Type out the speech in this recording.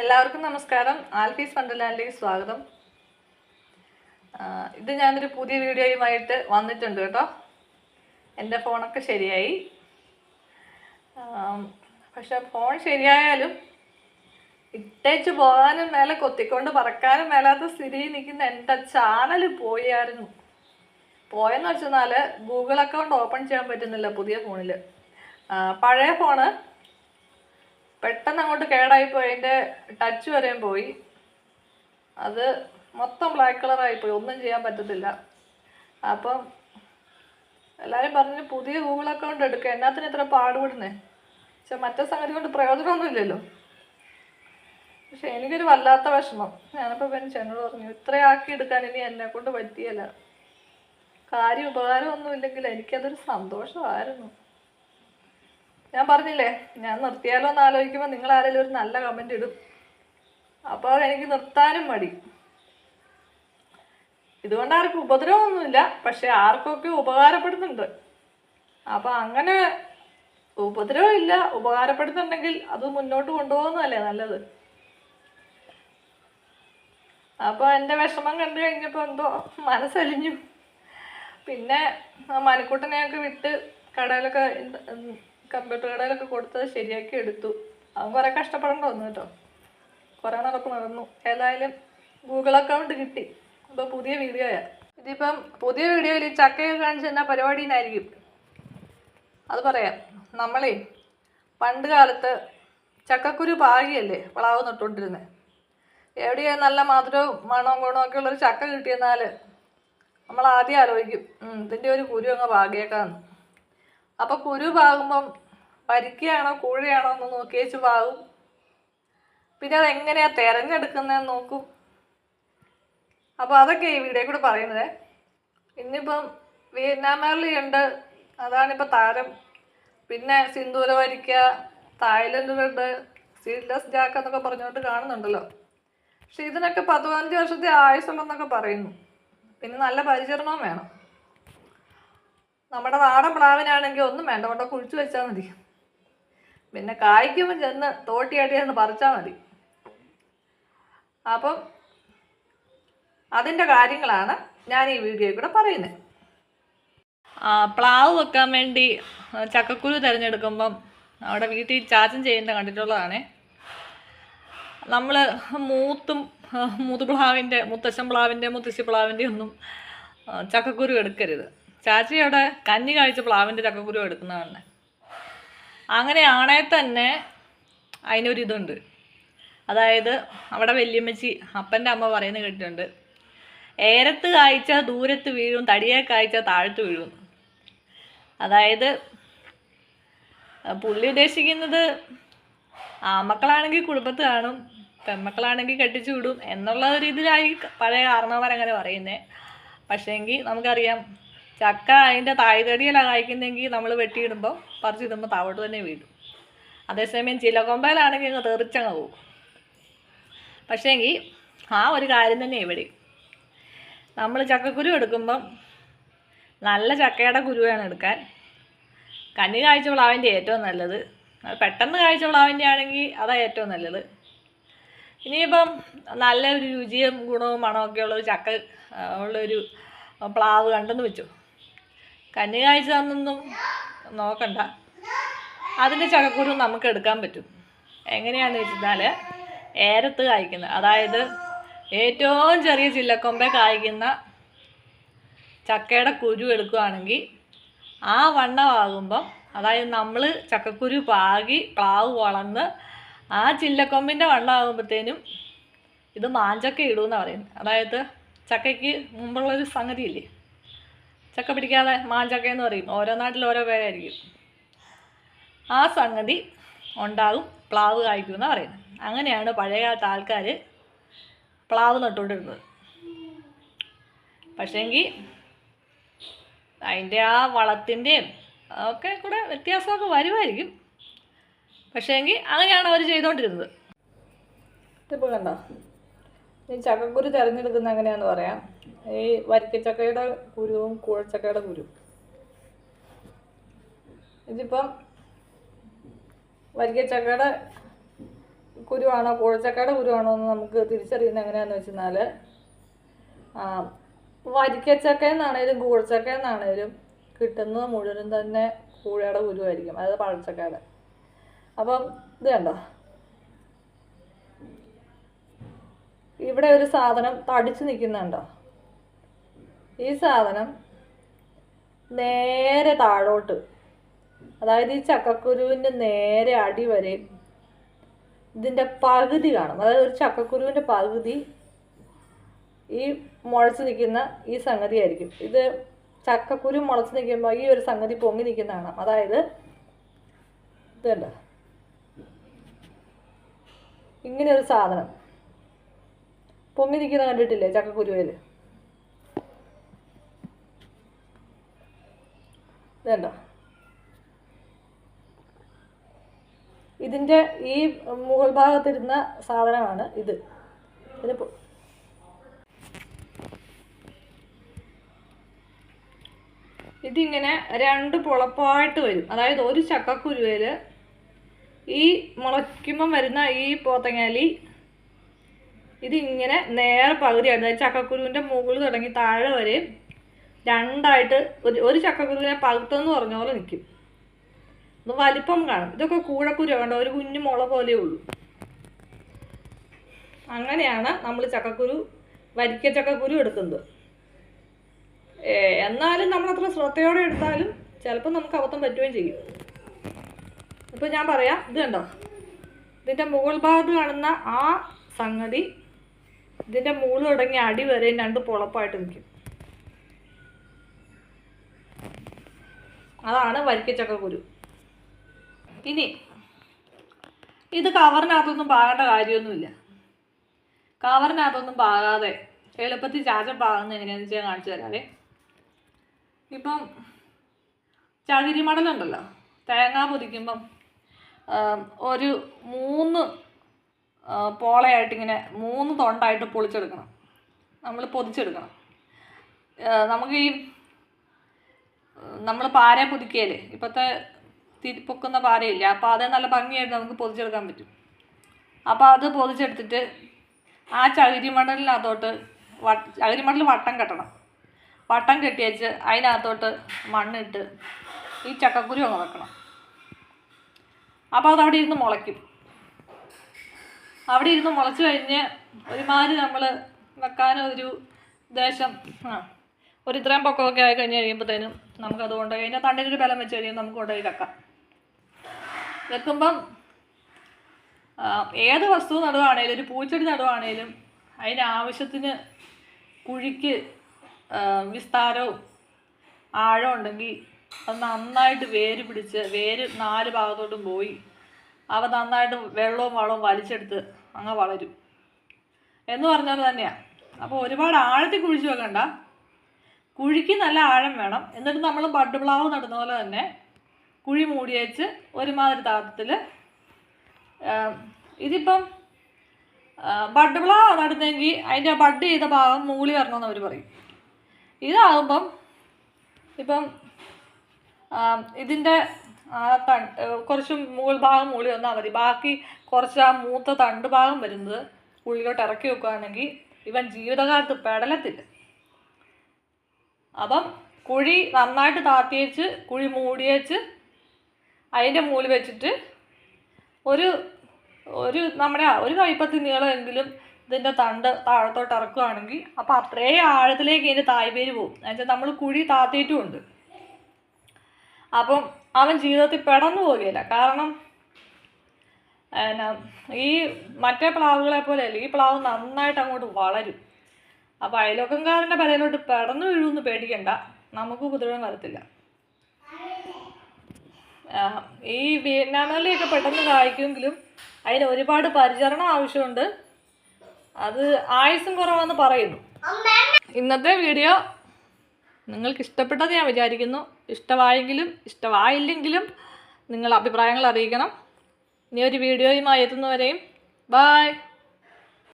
എല്ലാവർക്കും നമസ്കാരം. ആൽഫീസ് വണ്ടർലാൻഡിലേക്ക് സ്വാഗതം. ഇത് ഞാനൊരു പുതിയ വീഡിയോയുമായിട്ട് വന്നിട്ടുണ്ട് കേട്ടോ. എന്റെ ഫോണൊക്കെ ശരിയായി. പക്ഷെ ഫോൺ ശരിയായാലും ഇട്ടേച്ച് പോകാനും മേലെ കൊത്തിക്കൊണ്ട് പറക്കാനും മേലാത്ത സ്ഥിതി നിൽക്കുന്ന എന്റെ ചാനൽ പോയായിരുന്നു. പോയെന്ന് വെച്ചെന്നാൽ ഗൂഗിൾ അക്കൗണ്ട് ഓപ്പൺ ചെയ്യാൻ പറ്റുന്നില്ല പുതിയ ഫോണിൽ പഴയ ഫോണ് പെട്ടെന്ന് അങ്ങോട്ട് കേടായിപ്പോയി അതിന്റെ ടച്ച് വരെയും പോയി. അത് മൊത്തം ബ്ലാക്ക് കളറായിപ്പോയി ഒന്നും ചെയ്യാൻ പറ്റത്തില്ല. അപ്പം എല്ലാവരും പറഞ്ഞു പുതിയ ഗൂഗിൾ അക്കൗണ്ട് എടുക്കുക എന്നാത്തിന് ഇത്ര പാടുപെടുന്നേ? പക്ഷെ മറ്റേ സംഗതി കൊണ്ട് പ്രയോജനമൊന്നുമില്ലല്ലോ. പക്ഷെ എനിക്കൊരു വല്ലാത്ത വിഷമം. ഞാനപ്പോൾ പിന്നെ ചെന്നോട് പറഞ്ഞു ഇത്രയാക്കി എടുക്കാൻ ഇനി എന്നെ കൊണ്ട് പറ്റിയല്ല. കാര്യം ഉപകാരമൊന്നുമില്ലെങ്കിൽ എനിക്കതൊരു സന്തോഷമായിരുന്നു. ഞാൻ പറഞ്ഞില്ലേ ഞാൻ നിർത്തിയാലോ എന്ന് ആലോചിക്കുമ്പോൾ നിങ്ങൾ ആരെങ്കിലും ഒരു നല്ല കമന്റ് ഇടും. അപ്പോൾ എനിക്ക് നിർത്താനും മടി. ഇതുകൊണ്ട് ആർക്കും ഉപദ്രവമൊന്നുമില്ല പക്ഷെ ആർക്കൊക്കെ ഉപകാരപ്പെടുന്നുണ്ട്. അപ്പോൾ അങ്ങനെ ഉപദ്രവമില്ല ഉപകാരപ്പെടുന്നുണ്ടെങ്കിൽ അത് മുന്നോട്ട് കൊണ്ടുപോകുന്നതല്ലേ നല്ലത്. അപ്പോൾ എന്റെ വിഷമം കണ്ടു കഴിഞ്ഞപ്പോൾ എന്തോ മനസ്സലിഞ്ഞു. പിന്നെ മണിക്കൂട്ടനെയൊക്കെ വിട്ട് കടയിലൊക്കെ കമ്പ്യൂട്ടർ കടയിലൊക്കെ കൊടുത്ത് ശരിയാക്കി എടുത്തു. അവൻ കുറേ കഷ്ടപ്പെടേണ്ട വന്നു കേട്ടോ. കുറേ നടക്ക് നടന്നു. ഏതായാലും ഗൂഗിൾ അക്കൗണ്ട് കിട്ടി. അപ്പൊ പുതിയ വീഡിയോയാ ഇതിപ്പം പുതിയ വീഡിയോയിൽ ചക്കയൊക്കെ കാണിച്ച് പരിപാടി പരിപാടിനായിരിക്കും അത് പറയാം. നമ്മളേ പണ്ട് കാലത്ത് ചക്കക്കുരു പാകിയല്ലേ? വളാവ് നട്ടുകൊണ്ടിരുന്നത് എവിടെയാ നല്ല മധുരവും മണവും ഗുണവും ഒക്കെ ഉള്ളൊരു ചക്ക കിട്ടിയെന്നാൽ നമ്മൾ ആദ്യം ആലോചിക്കും ഇതിന്റെ ഒരു കുരു അങ്ങ് പാകിയേക്കാന്ന്. അപ്പോൾ കുരു പാകുമ്പം പരിക്കയാണോ കൂഴയാണോ എന്ന് നോക്കിയേച്ച് പാകും. പിന്നെ അത് എങ്ങനെയാ തിരഞ്ഞെടുക്കുന്നതെന്ന് നോക്കും. അപ്പോൾ അതൊക്കെ ഈ വീഡിയോ കൂടെ പറയുന്നത്. ഇന്നിപ്പം വിയറ്റ്നാമിൽ ഉണ്ട് അതാണിപ്പോൾ താരം. പിന്നെ സിന്ദൂര വരിക്ക തായ്ലൻഡിലുണ്ട്. സീഡ്ലെസ് ജാക്ക് എന്നൊക്കെ പറഞ്ഞുകൊണ്ട് കാണുന്നുണ്ടല്ലോ. പക്ഷെ ഇതിനൊക്കെ പതിനഞ്ച് വർഷത്തെ ആയുസുള്ളെന്നൊക്കെ പറയുന്നു. പിന്നെ നല്ല പരിചരണവും വേണം. നമ്മുടെ നാടൻ പ്ലാവിനാണെങ്കിൽ ഒന്നും വേണ്ട. കൊണ്ട് കുഴിച്ചു വെച്ചാൽ മതി. പിന്നെ കായ്ക്കുമ്പോൾ ചെന്ന് തോട്ടിയാട്ടി ചെന്ന് പറിച്ചാൽ മതി. അപ്പം അതിന്റെ കാര്യങ്ങളാണ് ഞാൻ ഈ വീഡിയോയിൽ കൂടെ പറയുന്നത്. പ്ലാവ് വെക്കാൻ വേണ്ടി ചക്കക്കുരു തിരഞ്ഞെടുക്കുമ്പം അവിടെ വീട്ടിൽ ചാച്ചൻ ചെയ്യുന്ന കണ്ടിട്ടുള്ളതാണേ. നമ്മൾ മൂത്തും മൂത്ത് പ്ലാവിന്റെ മുത്തശ്ശൻ പ്ലാവിന്റെ മുത്തശ്ശി പ്ലാവിന്റെ ഒന്നും ചക്കക്കുരു എടുക്കരുത്. ചാച്ചി അവിടെ കഞ്ഞി കഴിച്ച പ്ലാവിന്റെ ചക്കക്കുരു എടുക്കുന്നതാണ് അങ്ങനെയാണേ തന്നെ അതിനൊരിതുണ്ട്. അതായത് അവിടെ വല്യമ്മച്ചി അപ്പന്റെ അമ്മ പറയുന്നത് കേട്ടിട്ടുണ്ട്. ഏരത്ത് കായ്ച്ച ദൂരത്ത് വീഴും തടിയെ കായ്ച്ച താഴത്ത് വീഴും. അതായത് പുള്ളി ഉദ്ദേശിക്കുന്നത് ആമക്കളാണെങ്കിൽ കുടുംബത്ത് കാണും പെമ്മക്കളാണെങ്കിൽ കെട്ടിച്ചു വിടും എന്നുള്ള ഒരു ഇതിലായി പഴയ കാരണവരങ്ങനെ പറയുന്നത് പക്ഷേങ്കിൽ നമുക്കറിയാം ചക്ക അതിന്റെ തായ്തടിയിലാണ് കായ്ക്കുന്നതെങ്കിൽ നമ്മൾ വെട്ടിയിടുമ്പോൾ പറിച്ചിടുമ്പോൾ താവോട്ട് തന്നെ വീഴും. അതേസമയം ചിലകൊമ്പയിലാണെങ്കിൽ അങ്ങ് തെറിച്ചങ്ങ് പോകും പക്ഷേങ്കിൽ ആ ഒരു കാര്യം തന്നെ ഇവിടെ. നമ്മൾ ചക്കക്കുരു എടുക്കുമ്പം നല്ല ചക്കയുടെ കുരുവാണ് എടുക്കാൻ. കന്നി കാഴ്ച പ്ലാവിന്റെ ഏറ്റവും നല്ലത്. പെട്ടെന്ന് കാഴ്ച പ്ലാവിന്റെ ആണെങ്കിൽ അതാണ് ഏറ്റവും നല്ലത്. ഇനിയിപ്പം നല്ലൊരു രുചിയും ഗുണവും മണമൊക്കെ ഉള്ളൊരു ചക്ക ഉള്ളൊരു പ്ലാവ് കണ്ടെന്ന് വെച്ചു? കന്നി കാഴ്ച എന്നൊന്നും നോക്കണ്ട. അതിന്റെ ചക്കക്കുരു നമുക്ക് എടുക്കാൻ പറ്റും. എങ്ങനെയാണെന്ന് വെച്ചാൽ ഏരത്ത് കായ്ക്കുന്നത് അതായത് ഏറ്റവും ചെറിയ ചില്ലക്കൊമ്പെ കായ്ക്കുന്ന ചക്കയുടെ കുരു എടുക്കുകയാണെങ്കിൽ ആ വണ്ണമാകുമ്പം അതായത് നമ്മൾ ചക്കക്കുരു പാകി പ്ലാവ് വളർന്ന് ആ ചില്ലക്കൊമ്പിന്റെ വണ്ണമാകുമ്പോഴത്തേനും ഇത് മാഞ്ചക്ക ഇടുമെന്നാണ് പറയുന്നത് അതായത് ചക്കയ്ക്ക് മുമ്പുള്ളൊരു സംഗതിയില്ലേ? ചക്ക പിടിക്കാതെ മാഞ്ചക്ക എന്ന് പറയും. ഓരോ നാട്ടിൽ ഓരോ പേരായിരിക്കും. ആ സംഗതി ഉണ്ടാകും. പ്ലാവ് കായ്ക്കും എന്ന് പറയുന്നത്. അങ്ങനെയാണ് പഴയകാലത്ത് ആൾക്കാർ പ്ലാവ് നട്ടുകൊണ്ടിരുന്നത്. പക്ഷേങ്കിൽ അതിന്റെ ആ വളത്തിന്റെയും ഒക്കെ കൂടെ വ്യത്യാസമൊക്കെ വരുമായിരിക്കും. പക്ഷേങ്കിൽ അങ്ങനെയാണ് അവർ ചെയ്തുകൊണ്ടിരുന്നത്. ഇപ്പോൾ കണ്ടോ? ഈ ചക്കക്കുരു തിരഞ്ഞെടുക്കുന്ന എങ്ങനെയാണെന്ന് പറയാം. ഈ വരിക്കച്ചക്കയുടെ കുരുവും കൂഴച്ചക്കയുടെ കുരു. ഇതിപ്പം വരിക്കച്ചക്കയുടെ കുരുവാണോ കൂഴച്ചക്കയുടെ കുരുവാണോ എന്ന് നമുക്ക് തിരിച്ചറിയുന്നത് എങ്ങനെയാണെന്ന് വെച്ചെന്നാൽ വരിക്കച്ചക്ക എന്നാണേലും കൂഴച്ചക്ക എന്നാണേലും കിട്ടുന്നത് മുഴുവനും തന്നെ കൂഴയുടെ കുരുവായിരിക്കും. അതായത് പഴച്ചക്കയുടെ. അപ്പം ഇത് കണ്ടോ? ഇവിടെ ഒരു സാധനം തടിച്ചു നിൽക്കുന്നുണ്ടോ? ഈ സാധനം നേരെ താഴോട്ട്. അതായത് ഈ ചക്കക്കുരുവിന്റെ നേരെ അടി വരെ ഇതിന്റെ പകുതി കാണും. അതായത് ഒരു ചക്കക്കുരുവിന്റെ പകുതി ഈ മുളച്ച് നിൽക്കുന്ന ഈ സംഗതി ആയിരിക്കും. ഇത് ചക്കക്കുരു മുളച്ച് നിൽക്കുമ്പോൾ ഈ ഒരു സംഗതി പൊങ്ങി നിൽക്കുന്ന കാണാം. അതായത് ഇതുണ്ട് ഇങ്ങനെ ഒരു സാധനം പൊങ്ങി നിൽക്കുന്ന കണ്ടിട്ടില്ലേ ചക്കക്കുരുവേൽ ഇതുണ്ടോ? ഇതിന്റെ ഈ മുകൾ ഭാഗത്തിരുന്ന സാധനമാണ് ഇത്. ഇതിന് ഇതിങ്ങനെ രണ്ട് പൊളപ്പായിട്ട് വരും. അതായത് ഒരു ചക്കക്കുരുവിൽ ഈ മുളയ്ക്കുമ്പം വരുന്ന ഈ പോത്തങ്ങാലി ഇതിങ്ങനെ നേരെ പകുതിയാണ്. അതായത് ചക്കക്കുരുവിന്റെ മുകളിൽ തുടങ്ങി താഴെ വരെ രണ്ടായിട്ട് ഒരു ഒരു ചക്കക്കുരുവിനെ പകുത്തെന്ന് പറഞ്ഞ പോലെ നിൽക്കും ഒന്ന് വലിപ്പം കാണും. ഇതൊക്കെ കൂഴക്കുരു വേണ്ട ഒരു കുഞ്ഞു മുള പോലെ ഉള്ളൂ. അങ്ങനെയാണ് നമ്മൾ ചക്കക്കുരു വരിക്ക ചക്കക്കുരു എടുക്കുന്നത്. എന്നാലും നമ്മൾ അത്ര ശ്രദ്ധയോടെ എടുത്താലും ചിലപ്പോൾ നമുക്ക് അബദ്ധം പറ്റുകയും ചെയ്യും. ഇപ്പം ഞാൻ പറയാം ഇത് കണ്ടോ? ഇതിന്റെ മുകൾ ഭാഗത്ത് കാണുന്ന ആ സംഗതി ഇതിന്റെ മുകളിൽ തുടങ്ങി അടി വരെയും രണ്ട് പൊളപ്പായിട്ട് നിൽക്കും. അതാണ് വരിക്കച്ചക്ക കുരു. ഇനി ഇത് കവറിനകത്തൊന്നും പാകേണ്ട കാര്യമൊന്നുമില്ല. കവറിനകത്തൊന്നും പാകാതെ എളുപ്പത്തിൽ ചാച്ച പാകുന്നത് എങ്ങനെയാണെന്ന് വെച്ചാൽ കാണിച്ചു തരാവേ. ഇപ്പം ചകിരി മടലുണ്ടല്ലോ തേങ്ങ പൊതിക്കുമ്പം ഒരു മൂന്ന് പോളയായിട്ടിങ്ങനെ മൂന്ന് തൊണ്ടായിട്ട് പൊളിച്ചെടുക്കണം. നമ്മൾ പൊതിച്ചെടുക്കണം. നമുക്ക് ഈ നമ്മൾ പാര പുതുക്കിയാലേ ഇപ്പോഴത്തെ തിരിപ്പൊക്കുന്ന പാരയില്ല? അപ്പോൾ അത് നല്ല ഭംഗിയായിട്ട് നമുക്ക് പൊതിച്ചെടുക്കാൻ പറ്റും. അപ്പോൾ അത് പൊതിച്ചെടുത്തിട്ട് ആ ചകിരി മണലിനകത്തോട്ട് വട്ട ചകിരി മടൽ വട്ടം കെട്ടണം. വട്ടം കെട്ടിയച്ച് അതിനകത്തോട്ട് മണ്ണിട്ട് ഈ ചക്കക്കുരു അങ്ങ് വെക്കണം. അപ്പോൾ അത് അവിടെ ഇരുന്ന് മുളയ്ക്കും. അവിടെ ഇരുന്ന് മുളച്ച് കഴിഞ്ഞ് ഒരുമാതിരി നമ്മൾ വെക്കാനൊരു ദേശം ആ ഒരു ഇത്രയും പൊക്കമൊക്കെ ആയി കഴിഞ്ഞ് കഴിയുമ്പോഴത്തേനും നമുക്കത് കൊണ്ടുപോയി അതിന്റെ തണ്ടിനൊരു ബലം വെച്ച് കഴിയുമ്പോൾ നമുക്ക് കൊണ്ടുപോയി വെക്കാം. വെക്കുമ്പം ഏത് വസ്തു നടുവാണേലും ഒരു പൂച്ചെടി നടുവാണേലും അതിന് ആവശ്യത്തിന് കുഴിക്ക് വിസ്താരവും ആഴം ഉണ്ടെങ്കിൽ അത് നന്നായിട്ട് വേര് പിടിച്ച് വേര് നാല് ഭാഗത്തോട്ടും പോയി അവ നന്നായിട്ട് വെള്ളവും വളവും വലിച്ചെടുത്ത് അങ്ങ് വളരും. എന്ന് പറഞ്ഞാൽ തന്നെയാണ് അപ്പോൾ ഒരുപാട് ആഴത്തിൽ കുഴിച്ച് വെക്കണ്ട. കുഴിക്ക് നല്ല ആഴം വേണം. എന്നിട്ട് നമ്മൾ ബഡ് പ്ലാവ് നടുന്ന പോലെ തന്നെ കുഴി മൂടി വെച്ച് ഒരുമാതിരി താപത്തിൽ ഇതിപ്പം ബഡ് പ്ലാവ് നടുന്നെങ്കിൽ അതിന്റെ ബഡ് ചെയ്ത ഭാഗം മൂളി വരണമെന്ന് അവർ പറയും. ഇതാകുമ്പം ഇപ്പം ഇതിന്റെ കുറച്ച് മുകൾ ഭാഗം മൂളി വന്നാൽ മതി. ബാക്കി കുറച്ച് ആ മൂത്ത തണ്ട് ഭാഗം വരുന്നത് ഉള്ളിലോട്ട് ഇറക്കി വെക്കുകയാണെങ്കിൽ ഇവൻ ജീവിതകാലത്ത് പെടലത്തില്ല. അപ്പം കുഴി നന്നായിട്ട് താത്തി വെച്ച് കുഴി മൂടി വെച്ച് അതിന്റെ മൂളി വെച്ചിട്ട് ഒരു ഒരു നമ്മുടെ ഒരു കൈപ്പത്തി നീളമെങ്കിലും ഇതിന്റെ തണ്ട് താഴത്തോട്ട് ഇറക്കുകയാണെങ്കിൽ അപ്പോൾ അത്രയും ആഴത്തിലേക്ക് ഇതിന്റെ തായ്പേര് പോകും. എന്നുവെച്ചാൽ നമ്മൾ കുഴി താത്തിയിട്ടുമുണ്ട്. അപ്പം അവൻ ജീവിതത്തിൽ പെടന്നു പോവുകയില്ല. കാരണം ഈ മറ്റേ പ്ലാവുകളെ പോലെയല്ല ഈ പ്ലാവ് നന്നായിട്ട് അങ്ങോട്ട് വളരും. അപ്പോൾ അയലോക്കംകാരന്റെ പരയിലോട്ട് പെടന്നു വീഴുമെന്ന് പേടിക്കണ്ട. നമുക്ക് ഉപദ്രവം വരത്തില്ല. ഈ വിയറ്റ്നാമലിയൊക്കെ പെട്ടെന്ന് കായ്ക്കുമെങ്കിലും അതിന് ഒരുപാട് പരിചരണം ആവശ്യമുണ്ട്. അത് ആയുസും കുറവാന്ന് പറയുന്നു. ഇന്നത്തെ വീഡിയോ നിങ്ങൾക്ക് ഇഷ്ടപ്പെട്ടത് ഞാൻ വിചാരിക്കുന്നു. ഇഷ്ടമായെങ്കിലും ഇഷ്ടമായില്ലെങ്കിലും നിങ്ങൾ അഭിപ്രായങ്ങൾ അറിയിക്കണം. ഇനി ഒരു വീഡിയോയുമായി എത്തുന്നവരെയും ബായ്